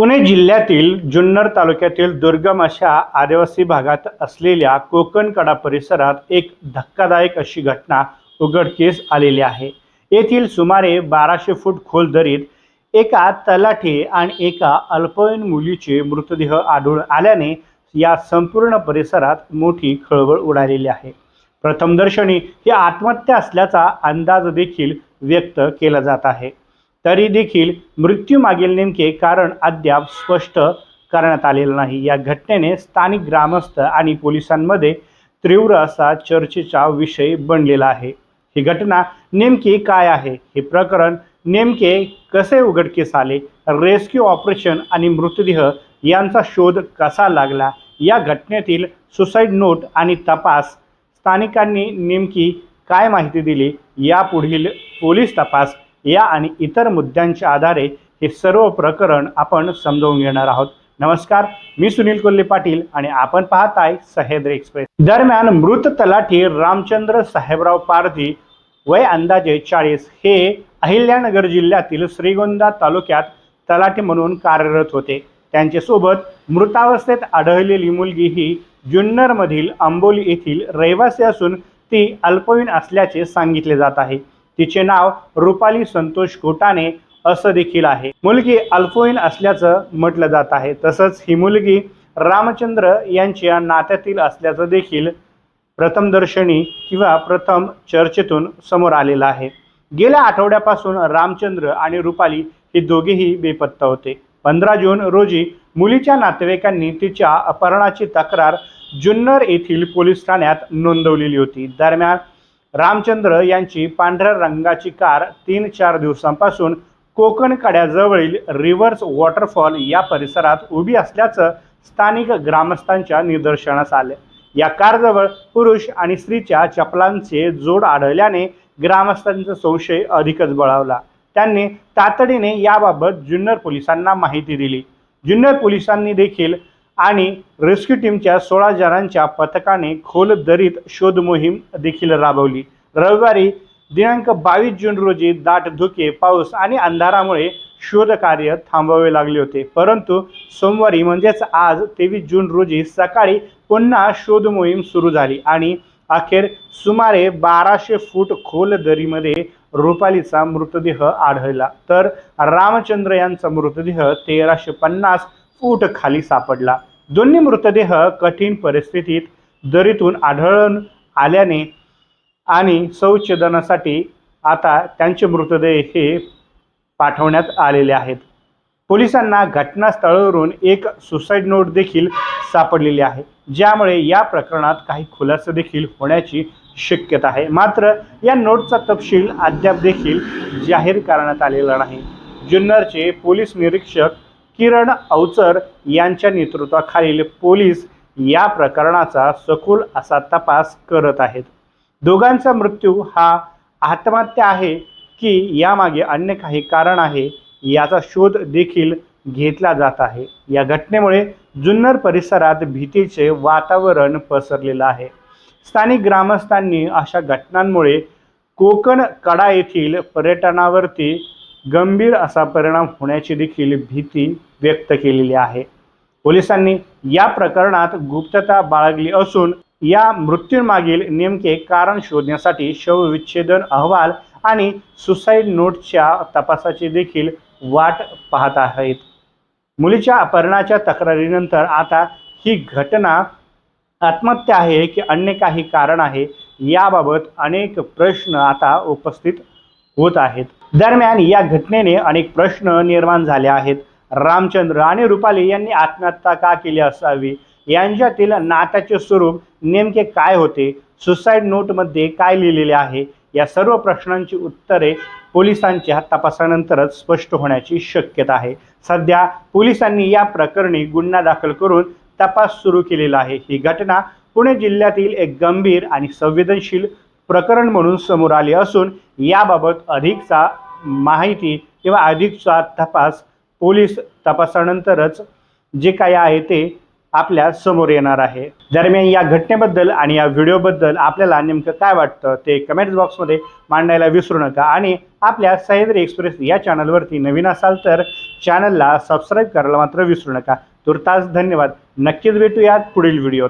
पुणे जिल्ह्यातील जुन्नर तालुक्यातील दुर्गम अशा आदिवासी भागात असलेल्या कोकणकडा परिसरात एक धक्कादायक अशी घटना उघडकीस आलेली आहे. येथील सुमारे बाराशे फूट खोल दरीत एका तलाठी आणि एका अल्पवयीन मुलीचे मृतदेह आढळून आल्याने या संपूर्ण परिसरात मोठी खळबळ उडालेली आहे. प्रथमदर्शनी ही आत्महत्या असल्याचा अंदाज देखील व्यक्त केला जात आहे. तरी देखील मृत्यूमागील नेमके कारण अद्याप स्पष्ट करण्यात आलेलं नाही. या घटनेने स्थानिक ग्रामस्थ आणि पोलिसांमध्ये तीव्र असा चर्चेचा विषय बनलेला आहे. ही घटना नेमकी काय आहे? हे प्रकरण नेमके कसे उघडकीस आले? रेस्क्यू ऑपरेशन आणि मृतदेह यांचा शोध कसा लागला? या घटनेतील सुसाईड नोट आणि तपास स्थानिकांनी नेमकी काय माहिती दिली? यापुढील पोलीस तपास या आणि इतर मुद्द्यांच्या आधारे हे सर्व प्रकरण आपण समजावून घेणार आहोत. नमस्कार मी सुनील कोल्हे पाटील आणि आपण पाहताय सह्याद्री एक्सप्रेस. दरम्यान मृत तलाठी रामचंद्र साहेबराव पारधी वय अंदाजे चाळीस हे अहिल्यानगर जिल्ह्यातील श्रीगोंदा तालुक्यात तलाठी म्हणून कार्यरत होते. त्यांच्यासोबत मृतावस्थेत आढळलेली मुलगी ही जुन्नरमधील आंबोली येथील रहिवासी असून ती अल्पवयीन असल्याचे सांगितले जात आहे. तिचे नाव रुपाली संतोष कोटाने असं देखील आहे. मुलगी अल्पवयीन असल्याचं म्हटलं जात आहे. तसंच ही मुलगी रामचंद्र यांच्या नात्यातील असल्याचं देखील प्रथमदर्शनी किंवा प्रथम चर्चेतून समोर आलेलं आहे. गेल्या आठवड्यापासून रामचंद्र आणि रुपाली हे दोघेही बेपत्ता होते. पंधरा जून रोजी मुलीच्या नातेवाईकांनी तिच्या अपहरणाची तक्रार जुन्नर येथील पोलीस ठाण्यात नोंदवलेली होती. दरम्यान रामचंद्र यांची पांढऱ्या रंगाची कार तीन चार दिवसांपासून कोकण कड्याजवळील रिव्हर्स वॉटरफॉल या परिसरात उभी असल्याचं स्थानिक ग्रामस्थांच्या निदर्शनास आले. या कारजवळ पुरुष आणि स्त्रीच्या चपलांचे जोड आढळल्याने ग्रामस्थांचा संशय अधिकच बळावला. त्यांनी तातडीने याबाबत जुन्नर पोलिसांना माहिती दिली. जुन्नर पोलिसांनी देखील आणि रेस्क्यू टीमच्या सोळा जणांच्या पथकाने खोल दरीत शोध मोहीम देखील राबवली. रविवारी दिनांक बावीस जून रोजी दाट धुके पाऊस आणि अंधारामुळे शोधकार्य थांबवावे लागले होते. परंतु सोमवारी म्हणजेच आज तेवीस जून रोजी सकाळी पुन्हा शोध मोहीम सुरू झाली आणि अखेर सुमारे बाराशे फूट खोल दरीमध्ये रुपालीचा मृतदेह आढळला. तर रामचंद्र यांचा मृतदेह तेराशे पन्नास फूट खाली सापडला. दोन्ही मृतदेह कठीण परिस्थितीत दरीतून आढळून आल्याने आणि संच्छेदनासाठी आता त्यांचे मृतदेह हे पाठवण्यात आलेले आहेत. पोलिसांना घटनास्थळावरून एक सुसाईड नोट देखील सापडलेली आहे ज्यामुळे या प्रकरणात काही खुलासा देखील होण्याची शक्यता आहे. मात्र या नोटचा तपशील अद्याप देखील जाहीर करण्यात आलेला नाही. जुन्नरचे पोलीस निरीक्षक किरण अवचर यांच्या नेतृत्वाखालील पोलीस या प्रकरणाचा सखोल असा तपास करत आहेत. दोघांचा मृत्यू हा आत्महत्या आहे की यामागे अन्य काही कारण आहे याचा शोध देखील घेतला जात आहे. या घटनेमुळे जुन्नर परिसरात भीतीचे वातावरण पसरलेलं आहे. स्थानिक ग्रामस्थांनी अशा घटनांमुळे कोकण कडा येथील पर्यटनावरती गंभीर असा परिणाम होण्याची देखील भीती व्यक्त केलेली आहे. पोलिसांनी या प्रकरणात गुप्तता बाळगली असून या मृत्यूमागील नेमके कारण शोधण्यासाठी शवविच्छेदन अहवाल आणि सुसाईड नोटच्या तपासाची देखील वाट पाहत आहेत. मुलीच्या अपहरणाच्या तक्रारीनंतर आता ही घटना आत्महत्या आहे की अन्य काही कारण आहे याबाबत अनेक प्रश्न आता उपस्थित होत आहेत. दरम्यान या घटनेने अनेक प्रश्न निर्माण झाले आहेत. रामचंद्र आणि रुपाली यांनी आत्महत्या का केली असावी? यांच्यातील नात्याचे स्वरूप नेमके काय होते? सुसाईड नोटमध्ये काय लिहिलेले आहे? या सर्व प्रश्नांची उत्तरे पोलिसांच्या तपासानंतरच स्पष्ट होण्याची शक्यता आहे. सध्या पोलिसांनी या प्रकरणी गुन्हा दाखल करून तपास सुरू केलेला आहे. ही घटना पुणे जिल्ह्यातील एक गंभीर आणि संवेदनशील प्रकरण म्हणून समोर आले असून याबाबत अधिकचा माहिती किंवा अधिकचा तपास पोलीस तपासानंतरच जे काही आहे ते आपल्यासमोर येणार आहे. दरम्यान या घटनेबद्दल आणि या व्हिडिओबद्दल आपल्याला नेमकं काय वाटतं ते कमेंट्स बॉक्समध्ये मांडायला विसरू नका. आणि आपल्या सह्याद्री एक्सप्रेस या चॅनलवरती नवीन असाल तर चॅनलला सबस्क्राईब करायला मात्र विसरू नका. तुर्तास धन्यवाद. नक्कीच भेटूयात पुढील व्हिडिओत